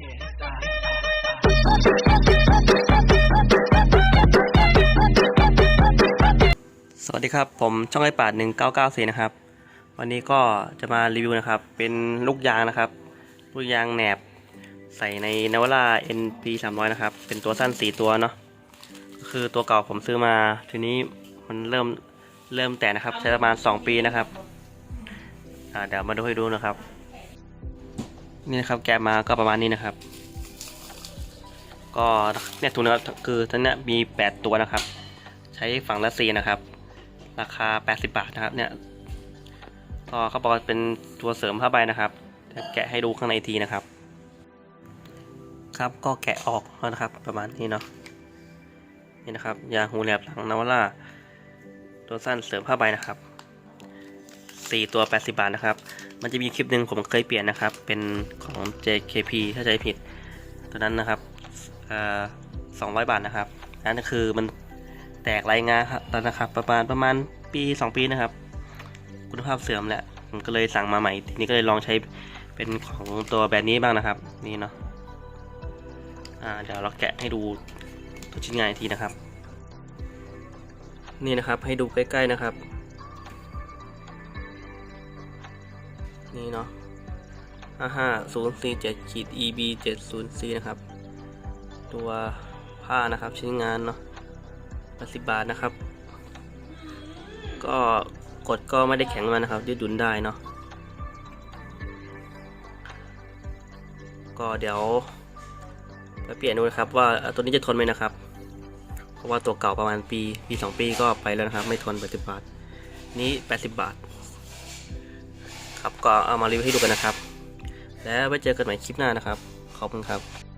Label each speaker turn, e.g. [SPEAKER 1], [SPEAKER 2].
[SPEAKER 1] สวัสดีครับ ผมช่องไอปาด1994 นะครับ วันนี้ก็จะมารีวิวนะครับ เป็นลูกยางนะครับ ลูกยางแหนบใส่ในนวล่า NP 300 นะครับ เป็นตัวสั้น 4 ตัวเนาะคือตัวเก่าผมซื้อมาทีนี้มันเริ่มเริ่มแตกนะครับ ใช้ประมาณ 2 ปีนะครับเดี๋ยวมาดูให้ดูนะครับ นี่นะครับแกะมาก็ประมาณนี้นะครับ ก็เนี่ยถุงนะครับคือทั้งนี้มี 8 ตัวนะครับ ใช้ฝั่งละสี่นะครับ ราคา 80 บาทนะครับเนี่ยก็เขาบอกเป็นตัวเสริมผ้าใบนะครับแกะให้ดูข้างในทีนะครับ ครับก็แกะออกแล้วนะครับ ประมาณนี้เนาะนี่นะครับยาหูแหลบหลังนวาร่าตัวสั้นเสริมผ้าใบนะครับ 4 ตัว 80 บาทนะครับ มันจะมีคลิปหนึ่งผมเคยเปลี่ยนนะครับ เป็นของ JKP ถ้าใจผิด ตัวนั้นนะครับเอ่อ200บาทนะครับ นั่นก็คือมันแตกรายงานครับแล้วนะครับ ประมาณประมาณปี 2 ปีนะครับ คุณภาพเสื่อมแหละ ผมก็เลยสั่งมาใหม่ ทีนี้ก็เลยลองใช้เป็นของตัวแบรนด์นี้บ้างนะครับ นี่เนาะเดี๋ยวเราแกะให้ดูตัวชิ้นงานอีกทีนะครับ นี่นะครับให้ดูใกล้ๆนะครับ นี่เนาะห้าห้าศูนย์สี่เจ็ดขีด EB เจ็ดศูนย์สี่นะครับ ตัวผ้านะครับชิ้นงานเนาะ80บาทนะครับ ก็กดก็ไม่ได้แข็งมากนะครับยืดหยุนได้เนาะก็เดี๋ยวไปเปลี่ยนดูนะครับ ว่าตัวนี้จะทนไหมนะครับ เพราะว่าตัวเก่าประมาณปีปีสองปีก็ไปแล้วนะครับ ไม่ทน80บาท นี้ 80 บาท ครับก็เอามารีวิวให้ดูกันนะครับ แล้วไว้เจอกันใหม่คลิปหน้านะครับ ขอบคุณครับ